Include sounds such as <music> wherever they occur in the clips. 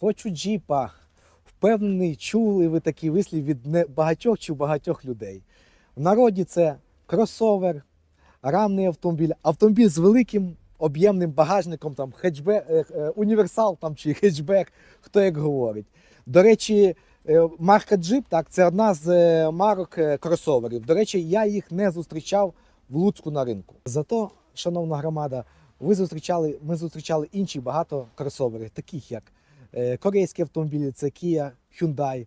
Хочу джіпа. Впевнений, чули ви такий вислів від багатьох чи багатьох людей. В народі це кросовер, рамний автомобіль, автомобіль з великим об'ємним багажником, там хетчбек, е, е, універсал там, чи хетчбек, хто як говорить. До речі, е, марка Jeep, так, це одна з марок кросоверів. До речі, я їх не зустрічав в Луцьку на ринку. Зато, шановна громада, ви зустрічали, ми зустрічали інші багато кросоверів, таких як корейські автомобілі, це Kia, Hyundai,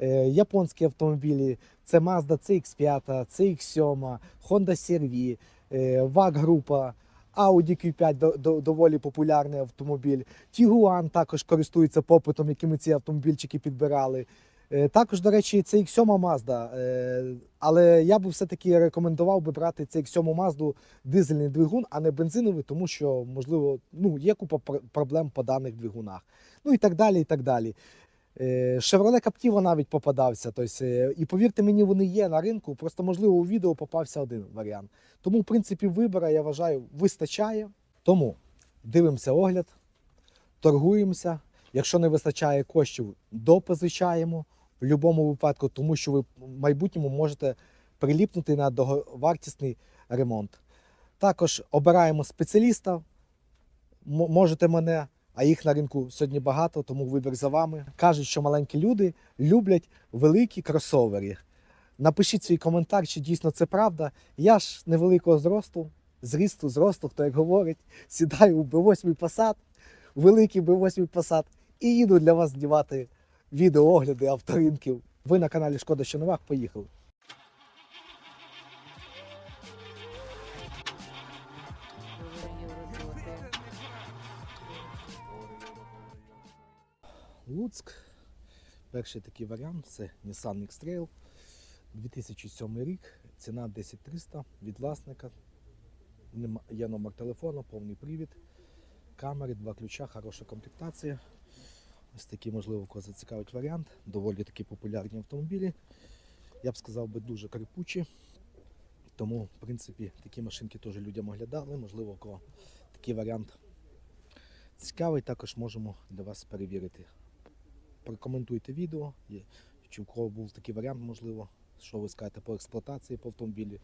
е, японські автомобілі, це Mazda CX5, CX7, Honda CR-V, е, VAG група, Audi Q5 до- до- доволі популярний автомобіль. Tiguan також користується попитом, якими ці автомобільчики підбирали. Е, Також, до речі, CX7 Mazda. е, Але я би все-таки рекомендував би брати CX7 Mazda дизельний двигун, а не бензиновий, тому що, можливо, ну, є купа проблем по даних двигунах. Ну і так далі. і так далі. Е, Chevrolet Captiva навіть попадався. Тобто, і повірте мені, вони є на ринку. Просто, можливо, у відео попався один варіант. Тому, в принципі, вибора, я вважаю, вистачає. Тому дивимося огляд, торгуємося. Якщо не вистачає коштів, допозичаємо в будь-якому випадку, тому що ви в майбутньому можете приліпнути на договартісний ремонт. Також обираємо спеціаліста. Можете мене, а їх на ринку сьогодні багато, тому вибір за вами. Кажуть, що маленькі люди люблять великі кросовери. Напишіть свій коментар, чи дійсно це правда. Я ж невеликого зросту, зрісту, зросту, хто як говорить, сідаю у B8 Passat, великий B8 Passat, і їду для вас знімати відеоогляди авторинків. Ви на каналі Шкода що новах. Поїхали. Луцьк. Перший такий варіант це Nissan X-Trail. 2007 рік, ціна 10300 від власника. Є номер телефону, повний привід, камери, два ключа, хороша комплектація. Ось такий, можливо, кого зацікавить варіант. Доволі такі популярні автомобілі. Я б сказав би дуже крипучі. Тому, в принципі, такі машинки теж людям оглядали. Можливо, кого такий варіант цікавий, також можемо для вас перевірити. Прокоментуйте відео, чи у кого був такий варіант, можливо, що ви скажете по експлуатації по автомобілі,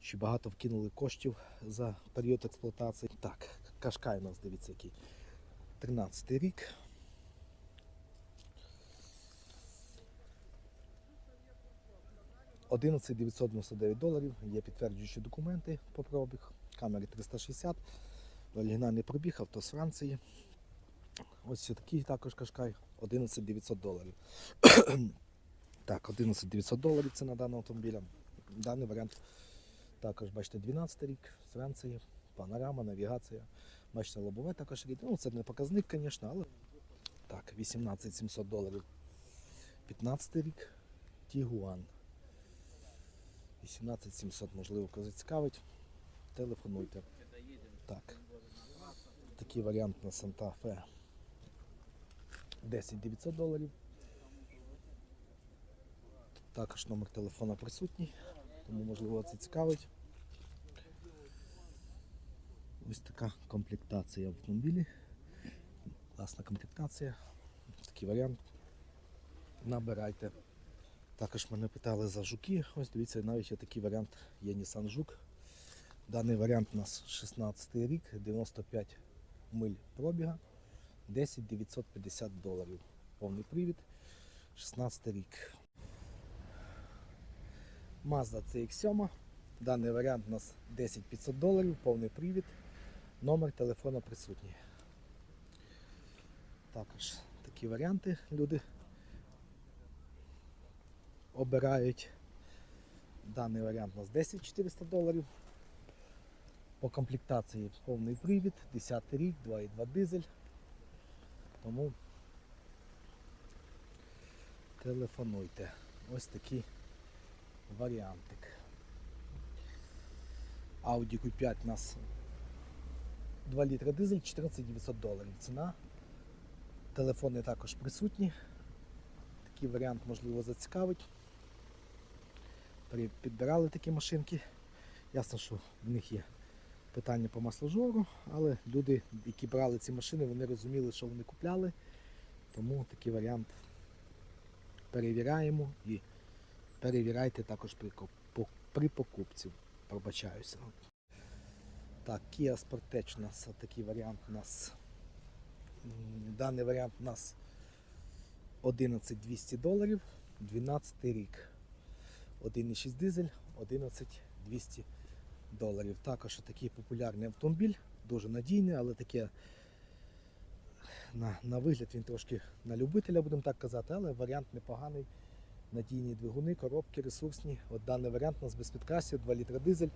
чи багато вкинули коштів за період експлуатації. Так, Кашкай у нас, дивіться, який 13 рік. Одинадцять 999 доларів, є підтверджуючі документи по пробіг, камери 360, оригінальний пробіг, авто з Франції. Ось такий також кашкай, 11 900 доларів. <clears throat> так, 11 900 доларів ціна даного автомобіля. Даний варіант також, бачите, 12 рік з Франції, панорама, навігація. Бачите, лобове також рідне. Ну, це не показник, звісно, але так, 18 700 доларів. 15 рік, Тігуан. 18 700, можливо, кого зацікавить. Телефонуйте. Так. Такий варіант на Santa Fe. 10 900 доларів. Також номер телефона присутній, тому можливо це цікавить. Ось така комплектація в автомобілі. Класна комплектація. Такий варіант. Набирайте. Також мене питали за жуки. Ось дивіться, навіть є такий варіант, є Nissan Жук. Даний варіант у нас 16 рік, 95 миль пробіга. 10 950 доларів. Повний привід. 16 рік. Mazda CX7. Даний варіант у нас 10 500 доларів, повний привід. Номер телефона присутній. Також такі варіанти люди обирають. Даний варіант у нас 10 400 доларів. По комплектації повний привід, 10 рік, 2,2 дизель. Тому телефонуйте. Ось такий варіантик. Audi Q5 у нас 2 літра дизель, 14 900 доларів. Ціна. Телефони також присутні. Такий варіант можливо зацікавить. Підбирали такі машинки. Ясно, що в них є питання по масложору, але люди, які брали ці машини, вони розуміли, що вони купляли. Тому такий варіант перевіряємо і перевіряйте також при, при покупці. Пробачаюся. Так, Kia Sportage у нас такий варіант у нас. Даний варіант у нас 11 200 доларів, 12 рік. 1,6 дизель, 11 200 доларів. Також такий популярний автомобіль, дуже надійний, але таке на, на вигляд він трошки на любителя, будемо так казати, але варіант непоганий. Надійні двигуни, коробки ресурсні. От даний варіант у нас без підкрасів, 2 літра дизель,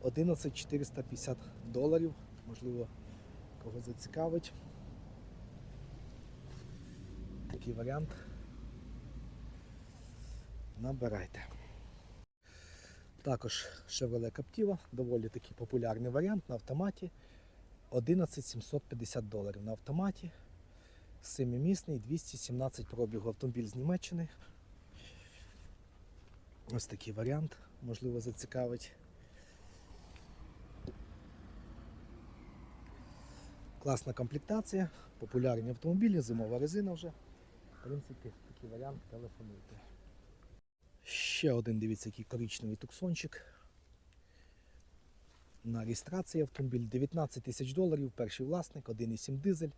11 450 доларів. Можливо, кого зацікавить. Такий варіант. Набирайте. Також Chevrolet Captiva, доволі такий популярний варіант на автоматі. 11 750 доларів на автоматі. Семимісний, 217 пробігу автомобіль з Німеччини. Ось такий варіант, можливо, зацікавить. Класна комплектація, популярні автомобілі, зимова резина вже. В принципі, такий варіант телефонуйте. Ще один, дивіться, який коричневий туксончик. На реєстрації автомобіль 19 тисяч доларів, перший власник, 1,7 дизель,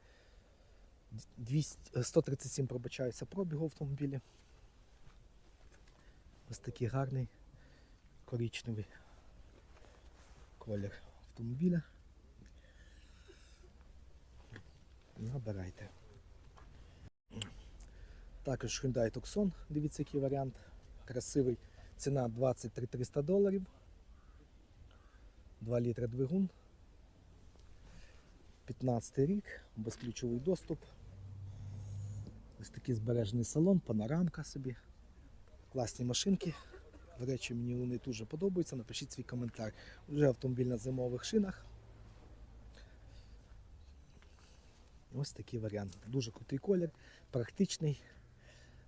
200, е, 137 пробачаюся пробігу автомобілі. Ось такий гарний коричневий колір автомобіля. Набирайте. Також Hyundai Tucson, дивіться, який варіант. Красивий. Ціна 23 300 доларів. 2 літра двигун. 15 рік, безключовий доступ. Ось такий збережений салон, панорамка собі. Класні машинки. До речі, мені вони дуже подобаються. Напишіть свій коментар. Вже автомобіль на зимових шинах. Ось такий варіант. Дуже крутий колір, практичний.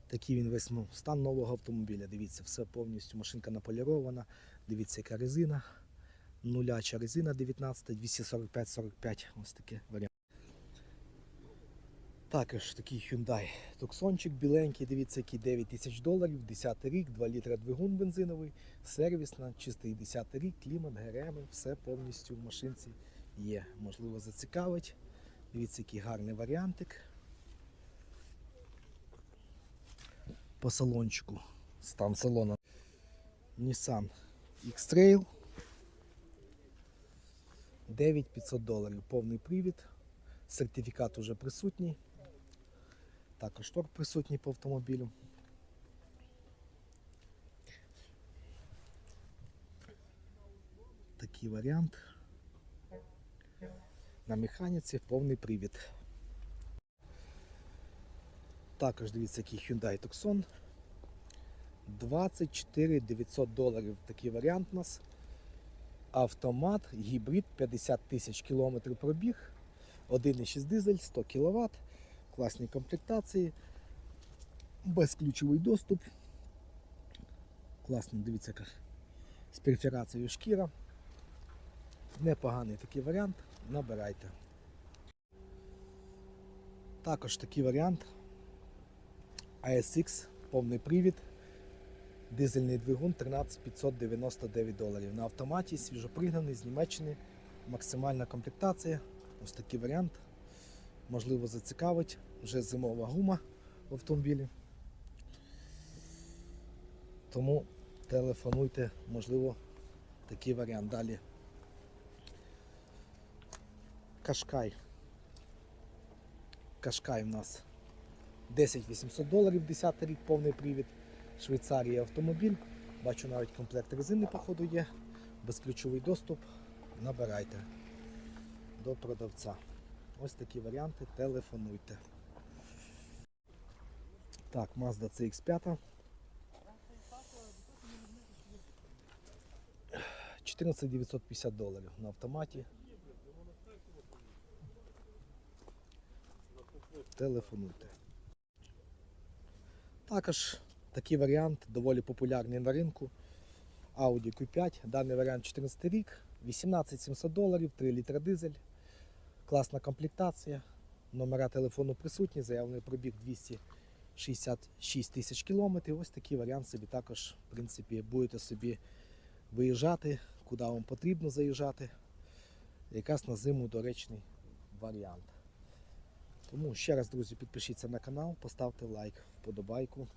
Такий він весь ну, стан нового автомобіля. Дивіться, все повністю машинка наполірована. Дивіться, яка резина. Нуляча резина 19, 245-45. Ось такий варіант. Також такий Hyundai Tucsonчик біленький, дивіться, який 9 тисяч доларів, 10 рік, 2 літра двигун бензиновий, сервісна, чистий 10 рік, клімат, ГРМ, все повністю в машинці є. Можливо, зацікавить. Дивіться, який гарний варіантик. По салончику. Стан салона. Nissan X-Trail. 9500 доларів. Повний привід. Сертифікат уже присутній. Також торг присутній по автомобілю. Такий варіант. На механіці повний привід. Також дивіться, який Hyundai Tucson. 24 900 доларів такий варіант у нас. Автомат, гібрид, 50 тисяч кілометрів пробіг. 1,6 дизель, 100 кВт. Класні комплектації. Безключовий доступ. Класно, дивіться, яка з перфорацією шкіра. Непоганий такий варіант. Набирайте. Також такий варіант. ASX, повний привід. Дизельний двигун 13599 доларів. На автоматі свіжопригнаний з Німеччини. Максимальна комплектація. Ось такий варіант. Можливо, зацікавить. Вже зимова гума в автомобілі. Тому телефонуйте, можливо, такий варіант. Далі. Кашкай. Кашкай у нас 10 800 доларів, 10 рік, повний привід. Швейцарія автомобіль. Бачу навіть комплект резини, походу, є. Безключовий доступ. Набирайте до продавця. Ось такі варіанти. Телефонуйте. Так, Mazda CX5. 14 950 доларів на автоматі. Телефонуйте. Також такий варіант доволі популярний на ринку. Audi Q5. Даний варіант 14 рік, 18 700 доларів, 3 літра дизель. Класна комплектація. Номера телефону присутні, заявлений пробіг 266 тисяч кілометрів. Ось такий варіант собі також, в принципі, будете собі виїжджати, куди вам потрібно заїжджати. Якраз на зиму доречний варіант. Тому ще раз, друзі, підпишіться на канал, поставте лайк, вподобайку.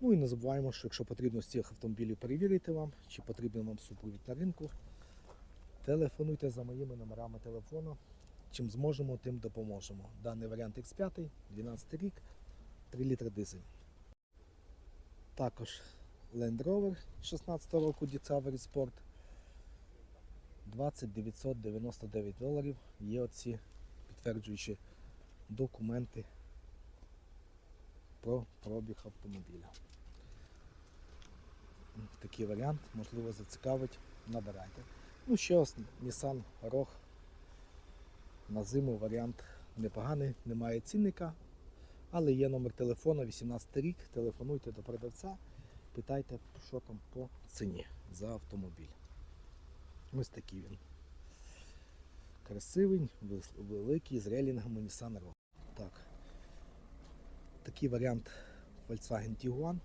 Ну і не забуваємо, що якщо потрібно з цих автомобілів перевірити вам, чи потрібен вам супровід на ринку, телефонуйте за моїми номерами телефону. Чим зможемо, тим допоможемо. Даний варіант X5, 12 рік, 3 літри дизель. Також Land Rover 16 року Discovery Sport. 20 999 доларів. Є оці підтверджуючі документи про пробіг автомобіля. Такий варіант, можливо, зацікавить, набирайте. Ну, ще ось Nissan Rogue на зиму варіант непоганий, немає цінника, але є номер телефону 18 рік. Телефонуйте до продавця, питайте, що там по ціні за автомобіль. Ось такий він. Красивий, великий, з релінгами Nissan Rogue. Так. Такий варіант Volkswagen Tiguan.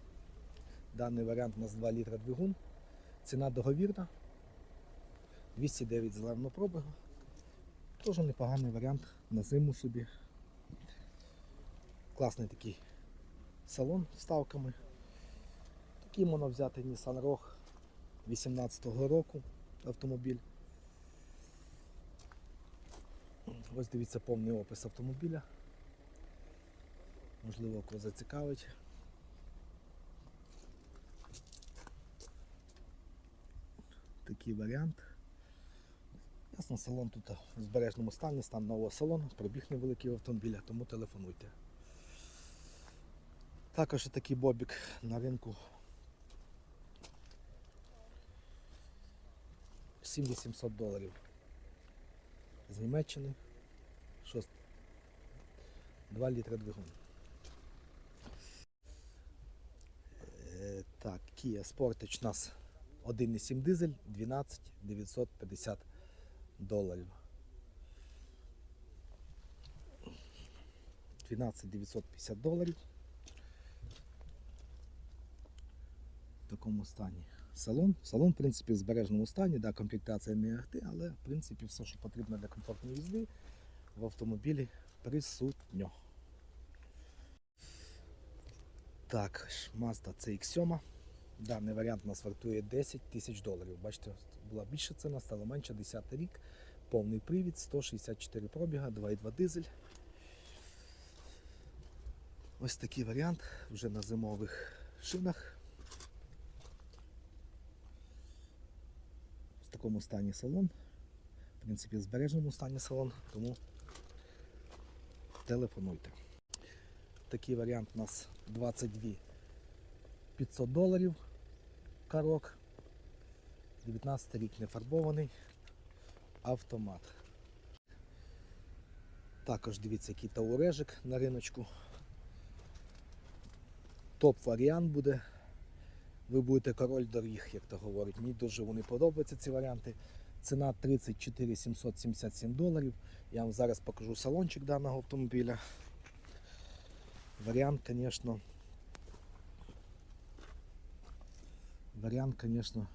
Даний варіант у нас 2 літра двигун. Ціна договірна. 209 зеленого пробігу. Теж непоганий варіант на зиму собі. Класний такий салон з вставками. Такий можна взяти Nissan Rogue 18-го року автомобіль. Ось дивіться повний опис автомобіля. Можливо, кого зацікавить. Такий варіант. Ясно, салон тут в збережному стані, стан нового салону, пробіг невеликий автомобіля, тому телефонуйте. Також такий бобік на ринку 7800 доларів. З Німеччини. Шост. 2 літри двигун. Е, Так, Kia Sportage у нас 1,7 дизель, 12 950 доларів. 12 950 доларів. В такому стані. Салон. Салон, в принципі, в збережному стані, да, комплектація не ахти, але в принципі все, що потрібно для комфортної їзди, в автомобілі присутньо. Так, Mazda CX7. Даний варіант нас вартує 10 тисяч доларів. Бачите, була більша ціна, стала менша, 10 рік. Повний привід, 164 пробіга, 2,2 дизель. Ось такий варіант вже на зимових шинах. В такому стані салон. В принципі, в збереженому стані салон, тому телефонуйте. Такий варіант у нас 22 500 доларів карок. 19 рік не фарбований. Автомат. Також дивіться, який таурежик на риночку. Топ варіант буде. Ви будете король доріг, як то говорять. Мені дуже вони подобаються ці варіанти. Ціна 34 777 доларів. Я вам зараз покажу салончик даного автомобіля. Варіант, звісно. Варіант, звісно,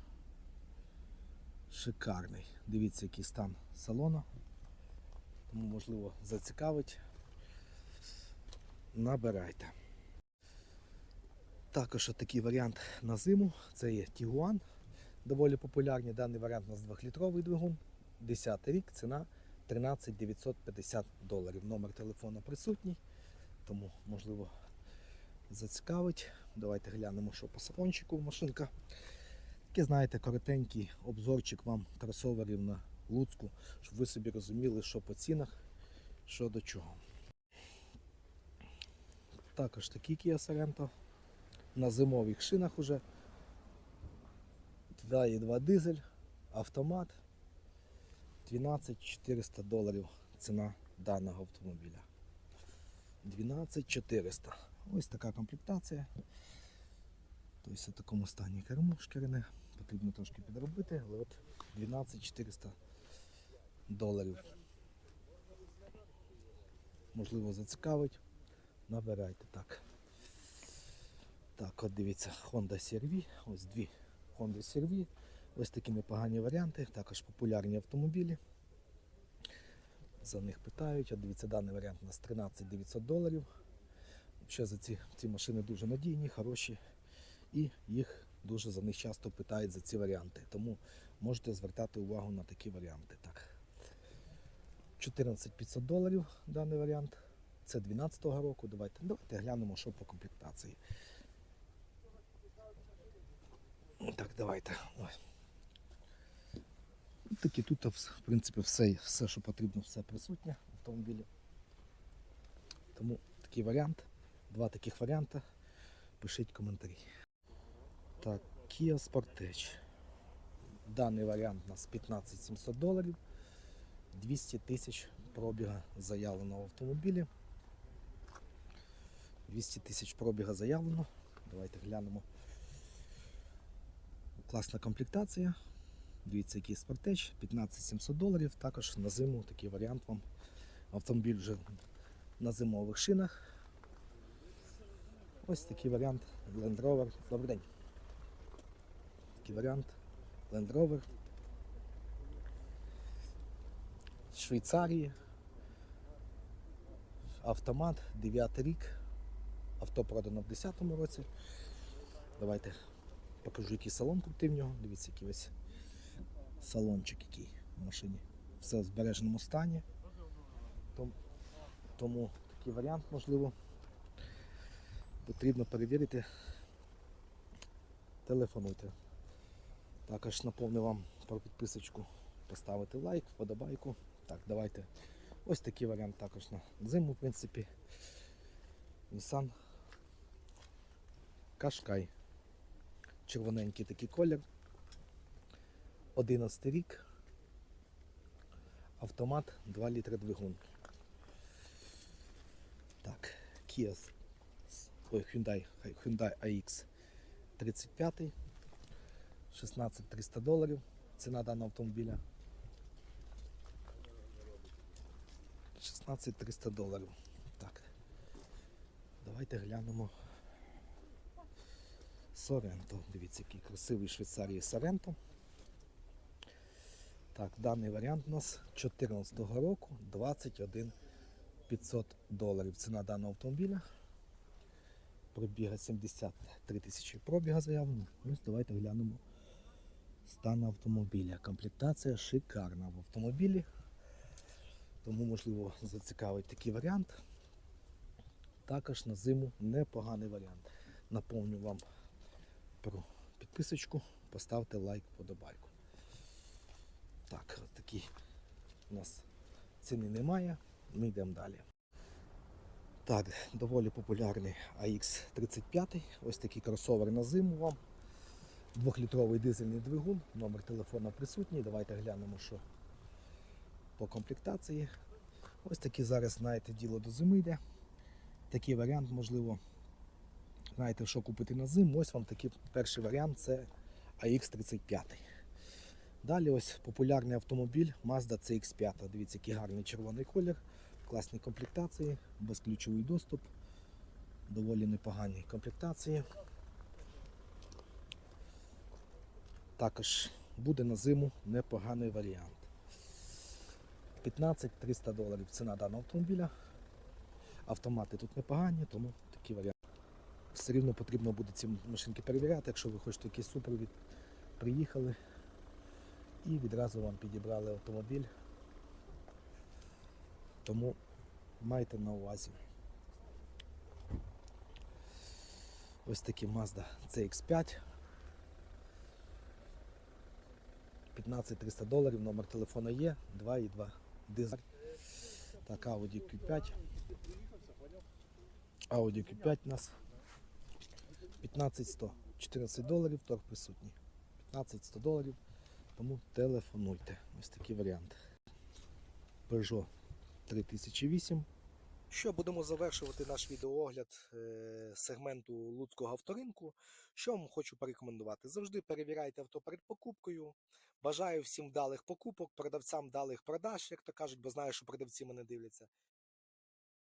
шикарний. Дивіться, який стан салону. Тому, можливо, зацікавить. Набирайте. Також такий варіант на зиму. Це є Tiguan. Доволі популярний. Даний варіант у нас 2-літровий двигун. 10 рік, ціна 13 950 доларів. Номер телефону присутній, тому можливо зацікавить. Давайте глянемо, що по салончику машинка. Такий, знаєте, коротенький обзорчик вам кросоверів на Луцьку, щоб ви собі розуміли, що по цінах, що до чого. Також такий Kia Sorento на зимових шинах уже. 2,2 дизель, автомат. 12 400 доларів ціна даного автомобіля. 12 400. Ось така комплектація. Тобто в такому стані кермо шкіряне. Потрібно трошки підробити, але от 12 400 доларів. можливо, зацікавить. Набирайте так. Так, от дивіться, Honda CR-V. Ось дві Honda CR-V. Ось такі непогані варіанти, також популярні автомобілі. За них питають. От дивіться, даний варіант у нас 13 900 доларів. Ще за ці, ці машини дуже надійні, хороші. І їх дуже за них часто питають за ці варіанти. Тому можете звертати увагу на такі варіанти. Так. 14 500 доларів даний варіант. Це 12-го року. Давайте, давайте глянемо, що по комплектації. Так, давайте. Ой. Ну, Такі тут, в принципі, все, все, що потрібно, все присутнє в автомобілі. Тому такий варіант. Два таких варіанти. Пишіть коментарі. Так, Kia Sportage. Даний варіант у нас 15 700 доларів. 200 тисяч пробіга заявлено в автомобілі. 200 тисяч пробіга заявлено. Давайте глянемо. Класна комплектація. Дивіться, який спортеч, 15 700 доларів. Також на зиму такий варіант вам. Автомобіль вже на зимових шинах. Ось такий варіант Land Rover. Добрий день. Такий варіант Land Rover. Швейцарії. Автомат, 9 рік. Авто продано в 10-му році. Давайте покажу, який салон крутий в нього. Дивіться, який ось салончик який в машині. Все в збереженому стані. Том- Тому такий варіант можливо. Потрібно перевірити. Телефонуйте. Також напомню вам про підписочку. Поставити лайк, вподобайку. Так, давайте. Ось такий варіант також на зиму, в принципі. Nissan Qashqai. Червоненький такий колір. 11 рік. Автомат 2 літри двигун. Так, Kia. Ой, Hyundai, Hyundai AX 35. 16 300 доларів. Ціна даного автомобіля. 16 300 доларів. Так. Давайте глянемо. Соренто. Дивіться, який красивий Швейцарії Соренто. Так, даний варіант у нас 2014 року 21 500 доларів. Ціна даного автомобіля. Пробіга 73 тисячі пробіга заявлено. Ось давайте глянемо стан автомобіля. Комплектація шикарна в автомобілі. Тому, можливо, зацікавить такий варіант. Також на зиму непоганий варіант. Наповню вам про підписочку, поставте лайк, подобайку. Так, от такі у нас ціни немає. Ми йдемо далі. Так, доволі популярний AX35. Ось такий кросовер на зиму вам. Двохлітровий дизельний двигун, номер телефона присутній. Давайте глянемо, що по комплектації. Ось такі зараз, знаєте, діло до зими йде. Такий варіант, можливо, знаєте, що купити на зиму. Ось вам такий перший варіант це AX35. Далі ось популярний автомобіль Mazda CX5. Дивіться, який гарний червоний колір, класні комплектації, безключовий доступ, доволі непогані комплектації. Також буде на зиму непоганий варіант. 15 300 доларів ціна даного автомобіля. Автомати тут непогані, тому такий варіант. Все рівно потрібно буде ці машинки перевіряти, якщо ви хочете якийсь супровід. Приїхали і відразу вам підібрали автомобіль. Тому майте на увазі. Ось такий Mazda CX5. 15 300 доларів, номер телефона є, 2,2 дизель. Так, Audi Q5. Audi Q5 у нас 15 100, 14 доларів, торг присутній. 15 100 доларів, тому телефонуйте. Ось такий варіант. Peugeot 3008. Що будемо завершувати наш відеоогляд е, сегменту Луцького авторинку. Що вам хочу порекомендувати? Завжди перевіряйте авто перед покупкою. Бажаю всім вдалих покупок, продавцям вдалих продаж, як то кажуть, бо знаю, що продавці мене дивляться.